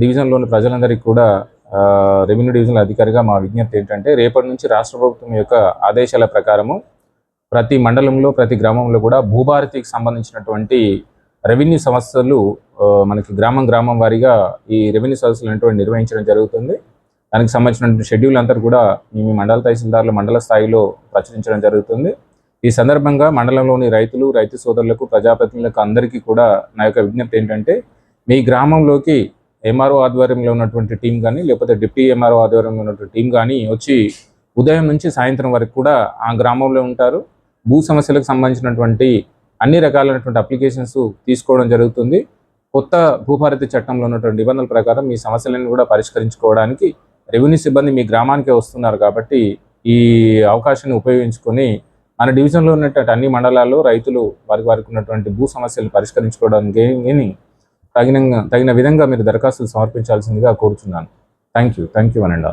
డివిజన్లోని ప్రజలందరికీ కూడా రెవెన్యూ డివిజన్ల అధికారిగా మా విజ్ఞప్తి ఏంటంటే రేపటి నుంచి రాష్ట్ర ప్రభుత్వం యొక్క ఆదేశాల ప్రకారము ప్రతి మండలంలో ప్రతి గ్రామంలో కూడా భూభారతికి సంబంధించినటువంటి రెవెన్యూ సమస్యలు మనకి గ్రామం గ్రామం వారీగా ఈ రెవెన్యూ సదస్సులు అనేటువంటి నిర్వహించడం జరుగుతుంది. దానికి సంబంధించినటువంటి షెడ్యూల్ అంతా కూడా మేము మండల తహసీల్దారులు మండల స్థాయిలో ప్రచురించడం జరుగుతుంది. ఈ సందర్భంగా మండలంలోని రైతులు రైతు సోదరులకు ప్రజాప్రతినిధులకు అందరికీ కూడా నా యొక్క విజ్ఞప్తి ఏంటంటే మీ గ్రామంలోకి ఎంఆర్ఓ ఆధ్వర్యంలో ఉన్నటువంటి టీం కానీ లేకపోతే డిప్యూటీ ఎంఆర్ఓ ఆధ్వర్యంలో ఉన్నటువంటి టీం కానీ వచ్చి ఉదయం నుంచి సాయంత్రం వరకు కూడా ఆ గ్రామంలో ఉంటారు. భూ సమస్యలకు సంబంధించినటువంటి అన్ని రకాలైనటువంటి అప్లికేషన్స్ తీసుకోవడం జరుగుతుంది. కొత్త భూభారతి చట్టంలో ఉన్నటువంటి నిబంధనల ప్రకారం మీ సమస్యలను కూడా పరిష్కరించుకోవడానికి రెవెన్యూ సిబ్బంది మీ గ్రామానికే వస్తున్నారు కాబట్టి ఈ అవకాశాన్ని ఉపయోగించుకొని మన డివిజన్లో ఉన్నటువంటి అన్ని మండలాల్లో రైతులు వారికి వారికి ఉన్నటువంటి భూ సమస్యలు పరిష్కరించుకోవడానికి తగిన తగిన విధంగా మీరు దరఖాస్తులు సమర్పించాల్సిందిగా కోరుచున్నాను. థ్యాంక్ యూ థ్యాంక్ యూ అనండి